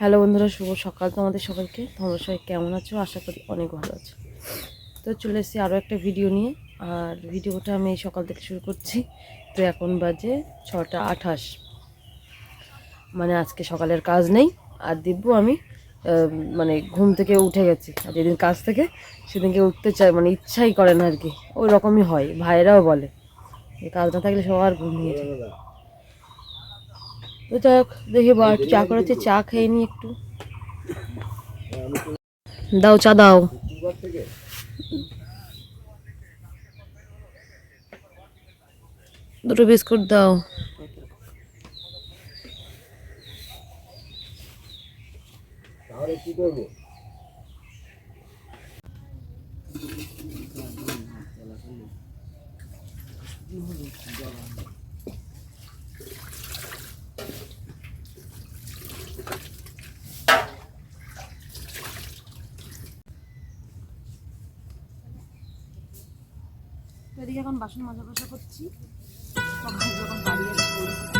Hello বন্ধুরা, শুভ সকাল তোমাদের সবাইকে। তোমরা সবাই কেমন আছো? আশা করি অনেক ভালো আছো। তো চলে এসেছি আরও একটা ভিডিও নিয়ে। আর ভিডিওটা আমি সকাল থেকে শুরু করছি। তো এখন বাজে ছটা আঠাশ। মানে আজকে সকালের কাজ নেই। আর দিব্য আমি মানে ঘুম থেকে উঠে গেছি। আর যেদিন কাজ থেকে, সেদিনকে উঠতে চাই মানে ইচ্ছাই করে না আর কি। ওই রকমই হয়, ভাইয়েরাও বলে। কাজ না থাকলে সবার ঘুমিয়ে যায়। তো যাই হোক, দেখি বা চা করেছে চা খেয়ে নি একটু। দাও, চা দাও। দুটো বিস্কুট দাও। এদিকে এখন বাসন মাজা কষা করছি যখন বাড়ি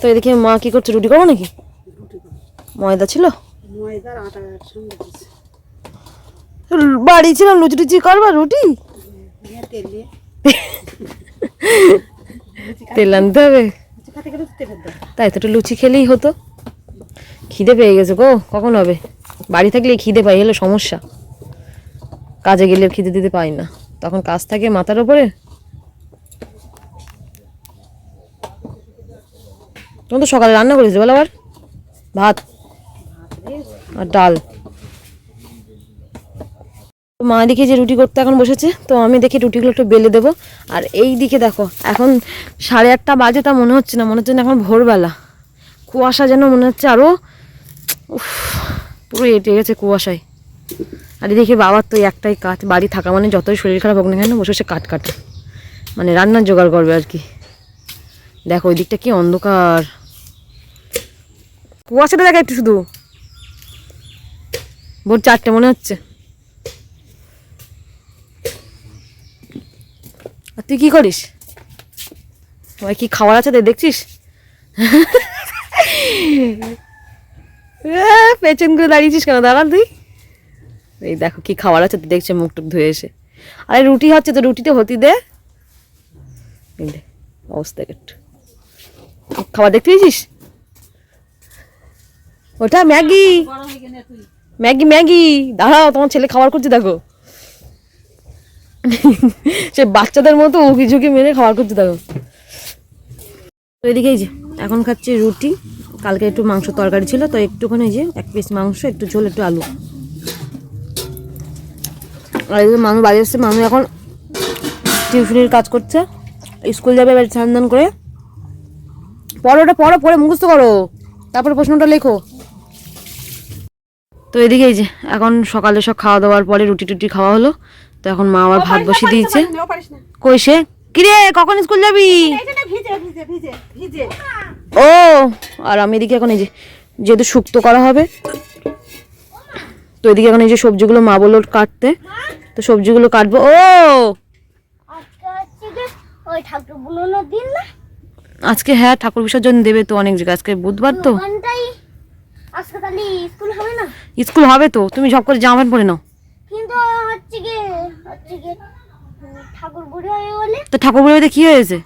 তো এদিকে মা কি করছে? রুটি করব নাকি? ময়দা ছিল? বাড়ি ছিলাম, লুচি টুচি করবা? রুটি? তেল আনতে হবে। তাই তো লুচি খেলেই হতো। খিদে পেয়ে গেছে গো, কখন হবে? বাড়ি থাকলে খিদে পাই হলো সমস্যা। কাজে গেলে খিদে দিতে পাই না। তখন কাজ থাকে মাথার ওপরে তুমি তো সকালে রান্না করেছি, বলো আবার। ভাত আর ডাল। মা দেখি যে রুটি করতে এখন বসেছে, তো আমি দেখি রুটিগুলো একটু বেলে দেবো। আর এই দিকে দেখো, এখন সাড়ে আটটা বাজে, তা মনে হচ্ছে না, মনে হচ্ছে না এখন ভোরবেলা। কুয়াশা যেন মনে হচ্ছে আরও উফ, পুরো এটে গেছে কুয়াশায়। আর এদিকে বাবার তো একটাই কাজ, বাড়ি থাকা মানে যতই শরীর খারাপ হোক না কেন, বসে বসে কাট কাটে। মানে রান্নার জোগাড় করবে আর কি। দেখো ওই দিকটা কি অন্ধকার। কুয়াশাটা দেখা একটু শুধু। ভোর চারটে মনে হচ্ছে। আর তুই কি করিস? ওই কি খাবার আছে দেখছিস? পেছন করে দাঁড়িয়েছিস কেন? দাঁড়া তুই। এই দেখো কি খাবার আছে তো দেখছে মুখ টুক ধুয়ে এসে। আরে রুটি হচ্ছে তো রুটিতে হতি দে, অবস্থা একটু খাবার দেখতে পেয়েছিস? ওটা ম্যাগি। Maggi Maggi. দাঁড়াও, তোমার ছেলে খাবার করছে, দেখো। সে বাচ্চাদের মতো উকি ঝুঁকি মেরে খাবার করতে দেখো। তো এদিকে এই যে, এখন খাচ্ছি রুটি। কালকে একটু মাংস তরকারি ছিল, তো একটুখানি যে এক পিস মাংস, একটু ঝোল, একটু আলু। আর এদিকে মানুষ বাড়ি এসছে। মানুষ এখন টিউশনির কাজ করছে। স্কুল যাবে এবার স্নান করে। পড়ো ওটা পড়ো পড়ে মুখস্থ করো। তারপরে প্রশ্নটা লেখো। তো এদিকে এই যে এখন সকালে সব খাওয়া দাওয়ার পরে রুটি টুটি খাওয়া হলো। তো এখন মা আবার ভাত বসিয়ে দিয়েছে। কই সে? কিরে কখন স্কুল যাবি? এইটা না ভিজে ভিজে ভিজে ভিজে। ও আর আমি এদিকে এখন এই যে যেহেতু শুক্তো করা হবে তো এদিকে এখন এই যে সবজিগুলো মা বলল কাটতে। তো সবজিগুলো কাটবো। ও! ওই ঠাকুর দিন না? আজকে হ্যাঁ ঠাকুর বিসর্জন দেবে তো অনেক জায়গায়। আজকে বুধবার তো। স্কুল হবে তো তুমি সব করে জামা প্যান্ট পরে নাও। উম, ঠাকুর বুড়ি তো ঠাকুর বাড়িতে কি হয়েছে?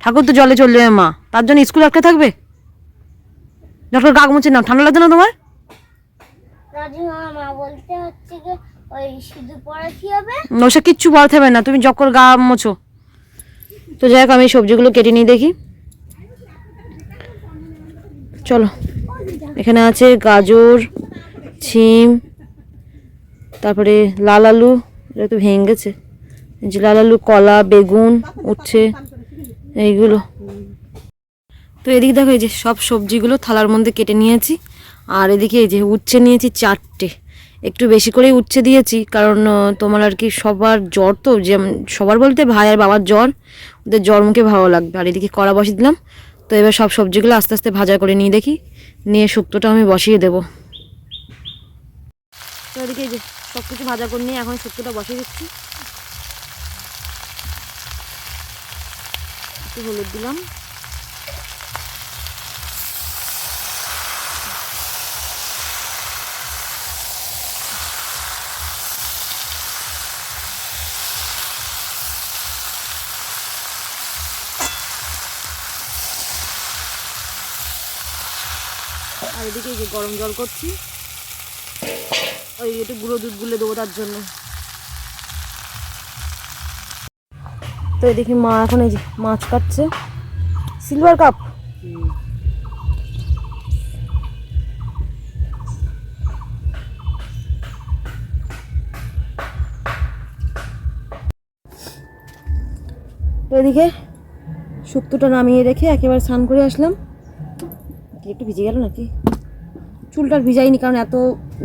ঠাকুর তো জলে চলবে মা তার জন্য স্কুল আটকে থাকবে? ডক্টর গাগ মুছে নাও ঠান্ডা লাগছে না তোমার? ওসব কিচ্ছু পড়াতে হবে না তুমি যখন গা মোছো। তো যাই হোক, আমি সবজিগুলো কেটে নিয়ে দেখি। চলো, এখানে আছে গাজর, ছিম, তারপরে লাল আলু, এটা তো ভেঙে গেছে যে লাল আলু, কলা, বেগুন উচ্ছে এইগুলো। তো এদিকে দেখো, এই যে সব সবজিগুলো থালার মধ্যে কেটে নিয়েছি। আর এদিকে এই যে উচ্ছে নিয়েছি চারটে। একটু বেশি করেই উচ্ছে দিয়েছি, কারণ তোমার আর কি সবার জ্বর তো, যেমন সবার বলতে ভাই আর বাবার জ্বর, ওদের জ্বর মুখে ভালো লাগবে। আর এদিকে কড়া বসিয়ে দিলাম, তো এবার সব সবজিগুলো আস্তে আস্তে ভাজা করে নিয়ে দেখি, নিয়ে শুক্তোটা আমি বসিয়ে দেবো। তো এদিকে যে সব কিছু ভাজা করে নিয়ে এখন শুক্তোটা বসিয়ে দিচ্ছি। একটু হলুদ দিলাম। আর এদিকে যে গরম জল করছি। ওই একটু গুঁড়ো দুধ গুলে দেবো তার জন্য। তো এদিকে মা এখন এই যে মাছ কাটছে। Silver cup? এদিকে শুক্তোটা নামিয়ে রেখে একেবারে স্নান করে আসলাম। কি, একটু ভিজে গেল নাকি? চুলটা ভিজাইনি, কারণ এত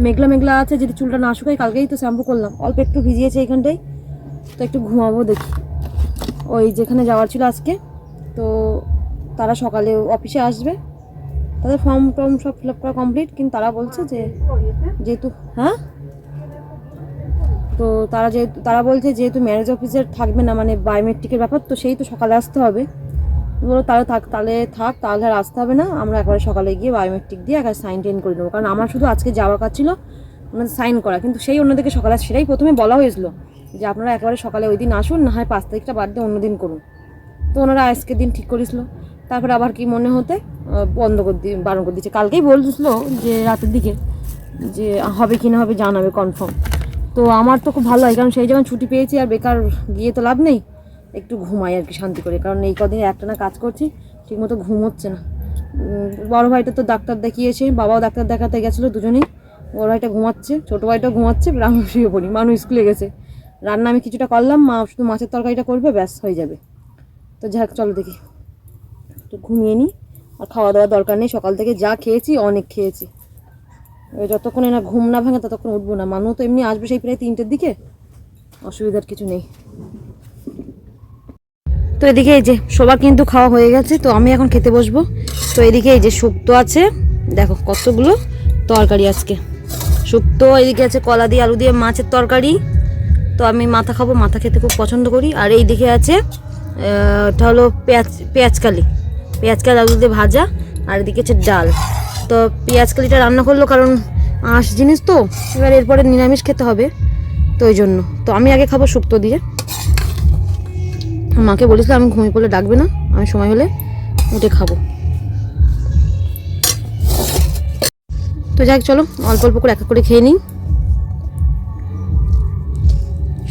মেঘলা মেঘলা আছে, যদি চুলটা না শুকাই, কালকেই তো শ্যাম্পু করলাম। অল্প একটু ভিজিয়েছে এখানটাই তো একটু ঘুমাবো দেখি। ওই যেখানে যাওয়ার ছিল আজকে, তো তারা সকালে অফিসে আসবে। তাদের ফর্ম টর্ম সব ফিল আপ করা কমপ্লিট, কিন্তু তারা বলছে যে যেহেতু হ্যাঁ? তো তারা যেহেতু, তারা বলছে যেহেতু ম্যারেজ অফিসের থাকবে না মানে বায়োমেট্রিকের ব্যাপার, তো সেই তো সকালে আসতে হবে। বলো, তাহলে থাক তাহলে থাক, তাহলে আর আসতে হবে না। আমরা একবারে সকালে গিয়ে বায়োমেট্রিক দিয়ে একবার সাইন টেন করে নেব। কারণ আমার শুধু আজকে যাওয়ার কাজ ছিল ওনাদের সাইন করা। কিন্তু সেই অন্যদেরকে সকালে সেটাই প্রথমে বলা হয়েছিল যে আপনারা একেবারে সকালে ওই দিন আসুন, না হয় পাঁচ তারিখটা বাদ দিয়ে অন্য দিন করুন। তো ওনারা আজকের দিন ঠিক করেছিল। তারপরে আবার কি মনে হতে বন্ধ করে দিয়ে বারণ করে দিচ্ছে কালকেই বলছিল যে রাতের দিকে যে হবে কি না হবে জানাবে কনফার্ম তো আমার তো খুব ভালো হয় কারণ সেই যখন ছুটি পেয়েছি আর বেকার গিয়ে তো লাভ নেই। একটু ঘুমাই আর কি, শান্তি করে। কারণ এই কদিন একটানা কাজ করছি, ঠিকমতো ঘুম হচ্ছে না। বড় ভাইটা তো ডাক্তার দেখিয়েছে, বাবাও ডাক্তার দেখাতে গেছিল দুজনেই। বড় ভাইটা ঘুমাচ্ছে, ছোটো ভাইটাও ঘুমাচ্ছে আমি শুয়ে পড়ি, মানুষ স্কুলে গেছে। রান্না আমি কিছুটা করলাম, মা শুধু মাছের তরকারিটা করবে, ব্যাস হয়ে যাবে। তো যাক, চলো দেখি। একটু ঘুমিয়ে নিই আর খাওয়া দাওয়ার দরকার নেই, সকাল থেকে যা খেয়েছি, অনেক খেয়েছি। যতক্ষণে না ঘুম না ভাঙে, ততক্ষণ উঠবো না। মানুষ তো এমনি আসবে সেই প্রায় তিনটের দিকে, অসুবিধার কিছু নেই। তো এদিকে এই যে সবার কিন্তু খাওয়া হয়ে গেছে, তো আমি এখন খেতে বসবো। তো এদিকে এই যে শুক্তো আছে, দেখো কতগুলো তরকারি আজকে। শুক্তো, এদিকে আছে কলা দিয়ে আলু দিয়ে মাছের তরকারি। তো আমি মাথা খাব, মাথা খেতে খুব পছন্দ করি। আর এই দিকে আছে এটা হলো পেঁয়াজ, পেঁয়াজকালি। পেঁয়াজকালি আলু দিয়ে ভাজা, আর এদিকে আছে ডাল। তো পেঁয়াজকালিটা রান্না করল কারণ আঁশ জিনিস তো, এবার এরপরে নিরামিষ খেতে হবে, তো ওই জন্য। তো আমি আগে খাব শুক্তো দিয়ে। মাকে বলেছিলাম আমি ঘুমিয়ে পড়লে ডাকবে না আমি সময় হলে উঠে খাব। তো যাক, চলো, অল্প অল্প করে এক এক করে খেয়ে নিই।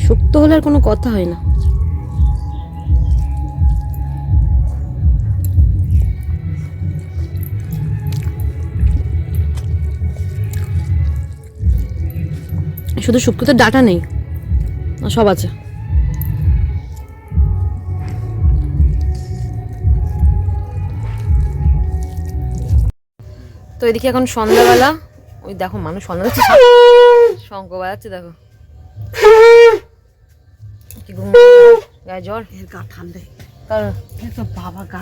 শুক্তো হলে আর কোনো কথা হয় না। শুধু শুক্তোতে ডাটা নেই সব আছে। তো এদিকে এখন সন্ধ্যাবেলা ওই দেখো মানুষ সন্ধ্যা হচ্ছে শঙ্খ বাজাচ্ছে দেখো। কি ঘুম গায়ে জ্বর? গা ঠান্ডায় কারণ তো বাবা গা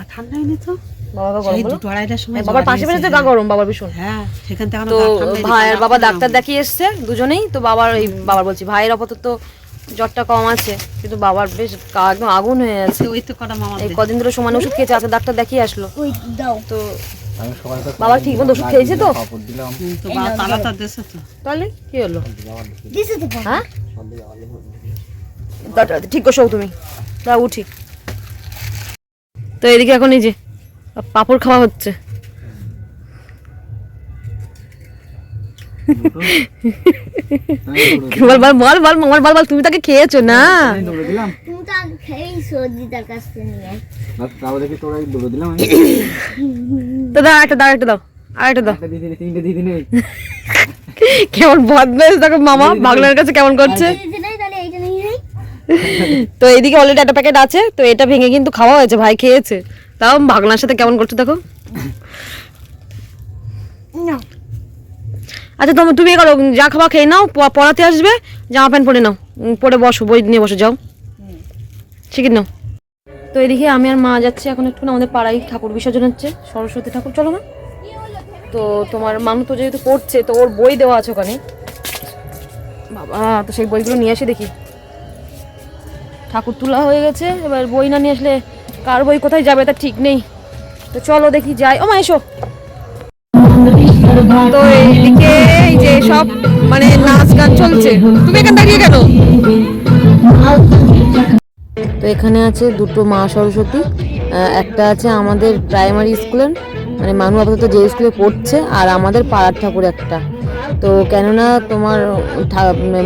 তো? বাবা গরম সেই বলো দুটো আড়াইটার সময় এই বাবার পাশে পেলে তো গা গরম বাবার ভীষণ। হ্যাঁ সেখান থেকে তো ভাইয়ের বাবা ডাক্তার দেখিয়ে এসছে দুজনেই তো বাবার ওই বাবার বলছি ভাইয়ের আপাতত জ্বরটা কম আছে কিন্তু বাবার বেশ একদম আগুন হয়ে আছে। ওই তো কটা মামা এই কদিন ধরে সমান ওষুধ খেয়েছে আজকে ডাক্তার দেখিয়ে আসলো। তো আমি তো বাবা ঠিক মতো ওষুধ খেয়েছে তো? কাপড় দিলাম। তো বাবা তালাটা দেশে তো। তাহলে কি হলো? দিছে তো। হ্যাঁ? দাঁড়া, ঠিক করছ তুমি। দা উঠি। তো এদিকে এখন এই যে পাপড় খাওয়া হচ্ছে। বল বল বল বল মামার বল বল তুমি তাকে খেয়েছো না? তো দাও একটা দাও একটা দাও আর একটা দাও। কেমন বদমাইশ দেখো মামা বাংলার কাছে কেমন করছে? তো এইদিকে অলরেডি একটা প্যাকেট আছে তো এটা ভেঙে কিন্তু খাওয়া হয়েছে ভাই খেয়েছে। তাও বাগনার সাথে কেমন করছে দেখো। না। আচ্ছা তুমি তুমি করো, যা খাওয়া খেয়ে নাও পড়াতে আসবে, জামা প্যান্ট পরে নাও পরে বসো, বই নিয়ে বসে, যাও। শিখে নাও। তো এদিকে আমি আর মা যাচ্ছি এখন একটু আমাদের পাড়ায় ঠাকুর বিসর্জন হচ্ছে, সরস্বতী ঠাকুর, চলো না তো তোমার মানু তো যেহেতু পড়ছে, তো ওর বই দেওয়া আছে ওখানে। বাবা, তো সেই বইগুলো নিয়ে এসে দেখি। ঠাকুর তোলা হয়ে গেছে, এবার বই না নিয়ে আসলে কার বই কোথায় যাবে তার ঠিক নেই। তো চলো দেখি, যাই। ও মা, এসো। তো এই যে সব মানে নাচ গান চলছে। তুমি এখানে দাঁড়িয়ে কেন? তো এখানে আছে দুটো মা সরস্বতী একটা আছে আমাদের প্রাইমারি স্কুলের মানে মানু আপাতত যে স্কুলে পড়ছে, আর আমাদের পাড়ার ঠাকুর একটা। তো কেননা তোমার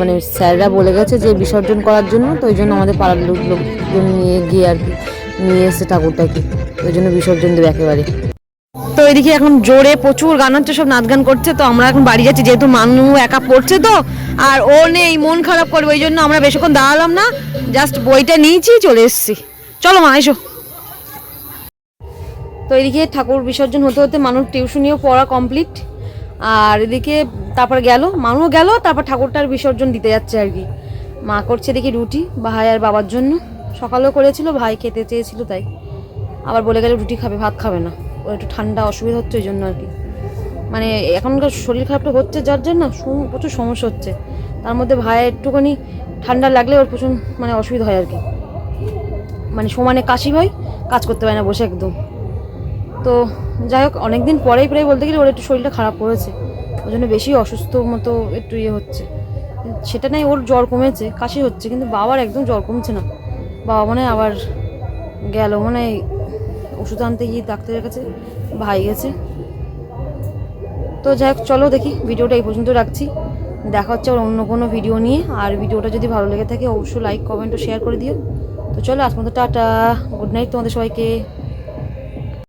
মানে স্যাররা বলে গেছে যে বিসর্জন করার জন্য, তো ওই জন্য আমাদের পাড়ার লোক, লোকজন নিয়ে গিয়ে আর কি, নিয়ে এসছে ঠাকুরটাকে। ওই জন্য বিসর্জন দেবে একেবারে। তো এদিকে এখন জোরে প্রচুর গান হচ্ছে, সব নাচ গান করছে, তো আমরা এখন বাড়ি যাচ্ছি, যেহেতু মানু একা পড়ছে তো, আর ও নেই, মন খারাপ করবে, ওই জন্য আমরা বেশিক্ষণ দাঁড়ালাম না জাস্ট বইটা নিয়েছি, চলে এসেছি। চলো মা, এসো। তো এদিকে ঠাকুর বিসর্জন হতে হতে মানুষ টিউশনিও পড়া কমপ্লিট আর এদিকে তারপর গেল, মানুও গেল, তারপর ঠাকুরটার বিসর্জন দিতে যাচ্ছে আর কি। মা করছে দেখি রুটি, ভাই আর বাবার জন্য, সকালেও করেছিল, ভাই খেতে চেয়েছিল তাই, আবার বলে গেলে রুটি খাবে, ভাত খাবে না। একটু ঠান্ডা অসুবিধা হচ্ছে ওই জন্য আর কি। মানে এখনকার শরীর খারাপটা হচ্ছে যার জন্য প্রচুর সমস্যা হচ্ছে। তার মধ্যে ভাইয়ের একটুখানি ঠান্ডা লাগলে ওর প্রচুর মানে অসুবিধা হয় আর কি। মানে সমানে কাশি হয়, কাজ করতে পারে না বসে একদম। তো যাই হোক, অনেকদিন পরেই প্রায় বলতে গেলে ওর একটু শরীরটা খারাপ করেছে। ওই জন্য বেশি অসুস্থ মতো একটু ইয়ে হচ্ছে। সেটা নাই, ওর জ্বর কমেছে, কাশি হচ্ছে, কিন্তু বাবার একদম জ্বর কমছে না। বাবা মানে আবার গেল মানে ওষুধ আনতে গিয়ে ডাক্তারের কাছে ভাই গেছে। তো যাই হোক, চলো দেখি, ভিডিওটা এই পর্যন্ত রাখছি। দেখা হচ্ছে অন্য কোনো ভিডিও নিয়ে। আর ভিডিওটা যদি ভালো লেগে থাকে, অবশ্যই লাইক কমেন্ট ও শেয়ার করে দিও। তো চলো, আজ মতো টাটা। গুড নাইট তোমাদের সবাইকে।